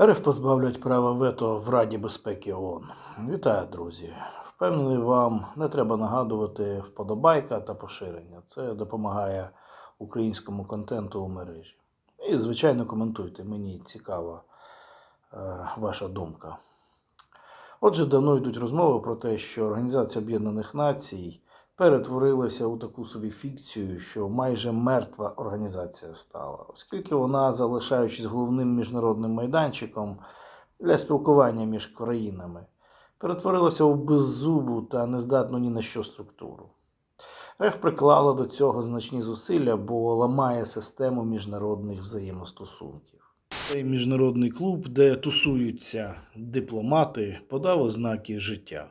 РФ позбавлять права вето в Раді безпеки ООН. Вітаю, друзі! Впевнений, вам не треба нагадувати вподобайка та поширення. Це допомагає українському контенту у мережі. І, звичайно, коментуйте. Мені цікава е, ваша думка. Отже, давно йдуть розмови про те, що Організація Об'єднаних Націй перетворилася у таку собі фікцію, що майже мертва організація стала, оскільки вона, залишаючись головним міжнародним майданчиком для спілкування між країнами, перетворилася у беззубу та нездатну ні на що структуру. РФ приклала до цього значні зусилля, бо ламає систему міжнародних взаємостосунків. Цей міжнародний клуб, де тусуються дипломати, подав ознаки життя.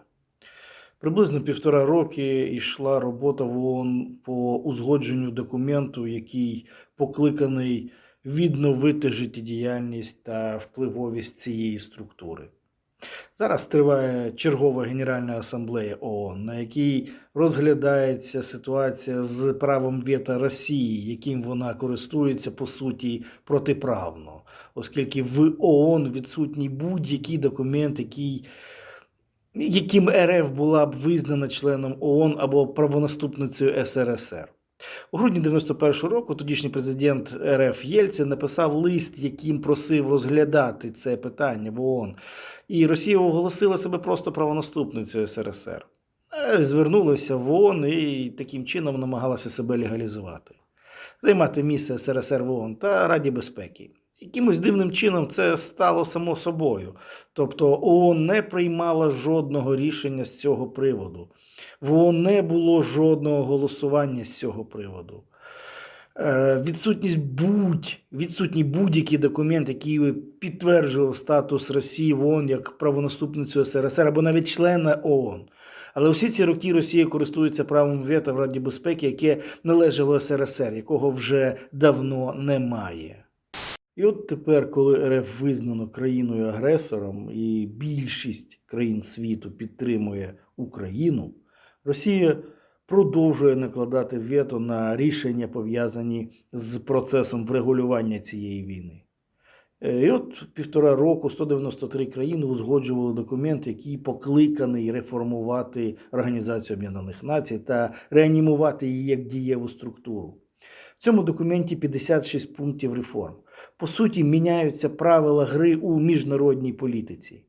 Приблизно півтора роки йшла робота в ООН по узгодженню документу, який покликаний відновити життєдіяльність та впливовість цієї структури. Зараз триває чергова Генеральна асамблея ООН, на якій розглядається ситуація з правом вето Росії, яким вона користується по суті протиправно, оскільки в ООН відсутній будь-який документ, який яким РФ була б визнана членом ООН або правонаступницею СРСР. У грудні 91-го року тодішній президент РФ Єльцин написав лист, яким просив розглядати це питання в ООН. І Росія оголосила себе просто правонаступницею СРСР. Е, Звернулася в ООН і таким чином намагалася себе легалізувати, займати місце СРСР в ООН та Раді безпеки. Якимось дивним чином це стало само собою. Тобто ООН не приймала жодного рішення з цього приводу. В ООН не було жодного голосування з цього приводу. Е, Відсутність будь, відсутній будь-який документ, який підтверджував статус Росії в ООН як правонаступницю СРСР або навіть члена ООН. Але усі ці роки Росія користується правом вето в Раді безпеки, яке належало СРСР, якого вже давно немає. І от тепер, коли РФ визнано країною агресором і більшість країн світу підтримує Україну, Росія продовжує накладати вето на рішення, пов'язані з процесом врегулювання цієї війни. Е, І от півтора року 193 країни узгоджували документ, який покликаний реформувати Організацію Об'єднаних Націй та реанімувати її як дієву структуру. В цьому документі 56 пунктів реформ. По суті, міняються правила гри у міжнародній політиці.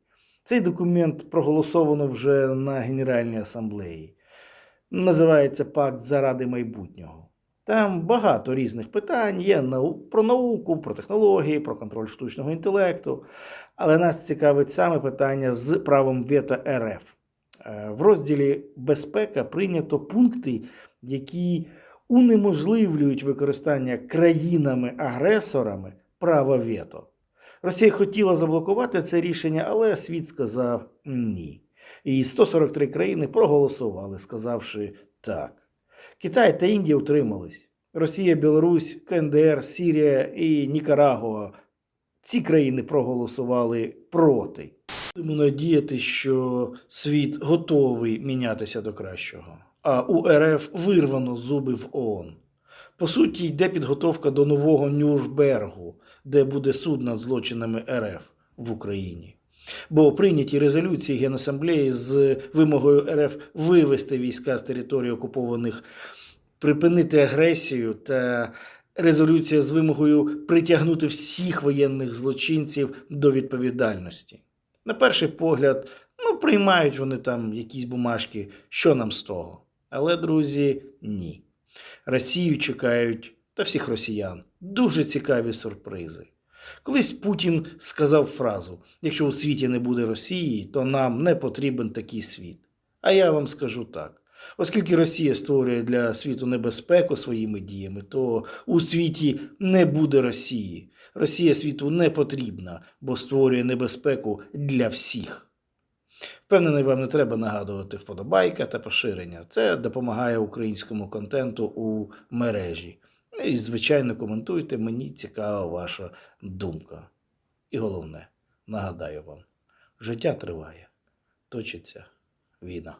Цей документ проголосовано вже на Генеральній асамблеї. Називається Пакт заради майбутнього. Там багато різних питань є про науку, про технології, про контроль штучного інтелекту. Але нас цікавить саме питання з правом вето РФ. Е, В розділі Безпека прийнято пункти, які унеможливлюють використання країнами-агресорами права вето. Росія хотіла заблокувати це рішення, але світ сказав ні. І 143 країни проголосували, сказавши так. Китай та Індія утримались. Росія, Білорусь, КНДР, Сірія і Нікарагуа. Ці країни проголосували проти. Будемо надіяти, що світ готовий мінятися до кращого. А у РФ вирвано зуби в ООН. По суті, йде підготовка до нового Нюрнбергу, де буде суд над злочинами РФ в Україні. Бо прийняті резолюції Генасамблеї з вимогою РФ вивести війська з території окупованих, припинити агресію та резолюція з вимогою притягнути всіх воєнних злочинців до відповідальності. На перший погляд, ну, приймають вони там якісь бумажки, що нам з того. Але, друзі, ні. Росію чекають та всіх росіян дуже цікаві сюрпризи. Колись Путін сказав фразу: якщо у світі не буде Росії, то нам не потрібен такий світ. А я вам скажу так: оскільки Росія створює для світу небезпеку своїми діями, то у світі не буде Росії. Росія світу не потрібна, бо створює небезпеку для всіх. Впевнений, вам не треба нагадувати вподобайка та поширення. Це допомагає українському контенту у мережі. Ну І, звичайно, коментуйте, мені цікава ваша думка. І головне, нагадаю вам, життя триває, точиться війна.